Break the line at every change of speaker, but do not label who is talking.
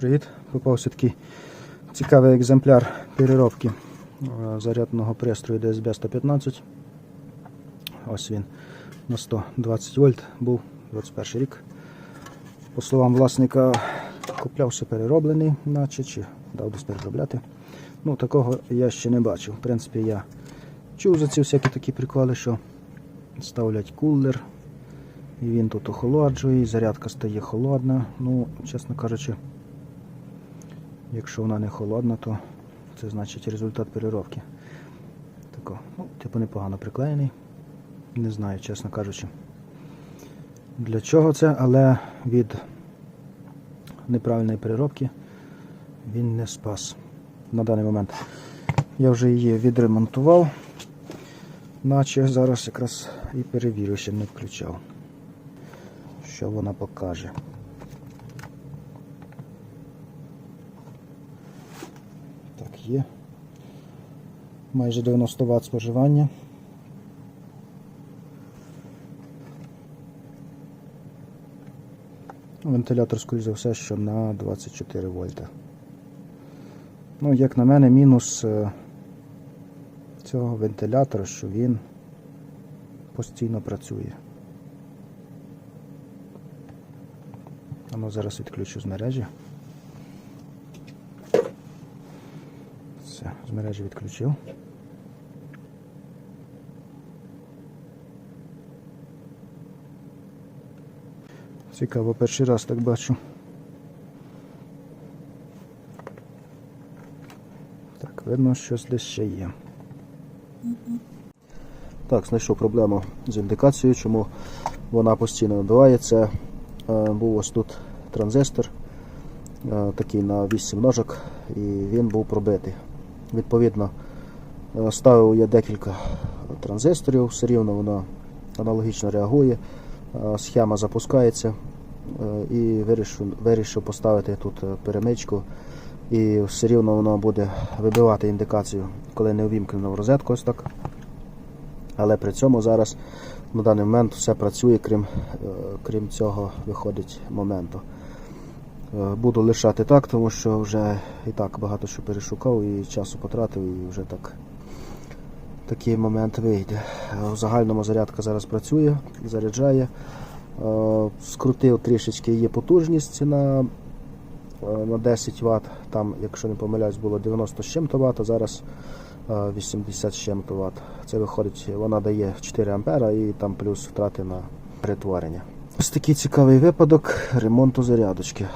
Привіт! Попався такий цікавий екземпляр переробки е, зарядного пристрою DSB 115. Ось він на 120 вольт був 21 рік. По словам власника, куплявся перероблений, наче чи дав десь переробляти. Ну, такого я ще не бачив. В принципі, я чув за ці всякі такі приколи, що ставлять кулер, і він тут охолоджує, і зарядка стає холодна. Ну, чесно кажучи, якщо вона не холодна, то це значить результат переробки. Тако, ну, типу непогано приклеєний. Не знаю, чесно кажучи. Для чого це, але від неправильної переробки він не спас на даний момент. Я вже її відремонтував, наче зараз якраз і перевірю, ще не включав, що вона покаже. Є. Майже 90 Вт споживання. Вентилятор, скоріш за все, що на 24 вольта. Ну, як на мене, мінус е, цього вентилятора, що він постійно працює. Ну зараз відключу з мережі. Все, з мережі відключив. Цікаво, перший раз так бачу. Так, видно, щось десь ще є. Так, знайшов проблему з індикацією, чому вона постійно набиває. Е, був ось тут транзистор, е, такий на 8 ножок, і він був пробитий. Відповідно, е, ставив я декілька транзисторів, все рівно воно аналогічно реагує. Е, Схема запускається е, і вирішив, вирішив поставити тут перемичку. І все рівно воно буде вибивати індикацію, коли не увімкнено в розетку ось так. Але при цьому зараз на даний момент все працює, крім, крім цього виходить моменту. Е, Буду лишати так, тому що вже і так багато що перешукав і часу потратив, і вже так такий момент вийде. Е, В загальному зарядка зараз працює, заряджає. Е, Скрутив трішечки її потужність на, е, на 10 Вт. Там, якщо не помиляюсь, було 90 з чим-то Вт, а зараз е, 80 з чим-то Вт. Це виходить, вона дає 4 ампера і там плюс втрати на перетворення. Ось такий цікавий випадок ремонту зарядочки.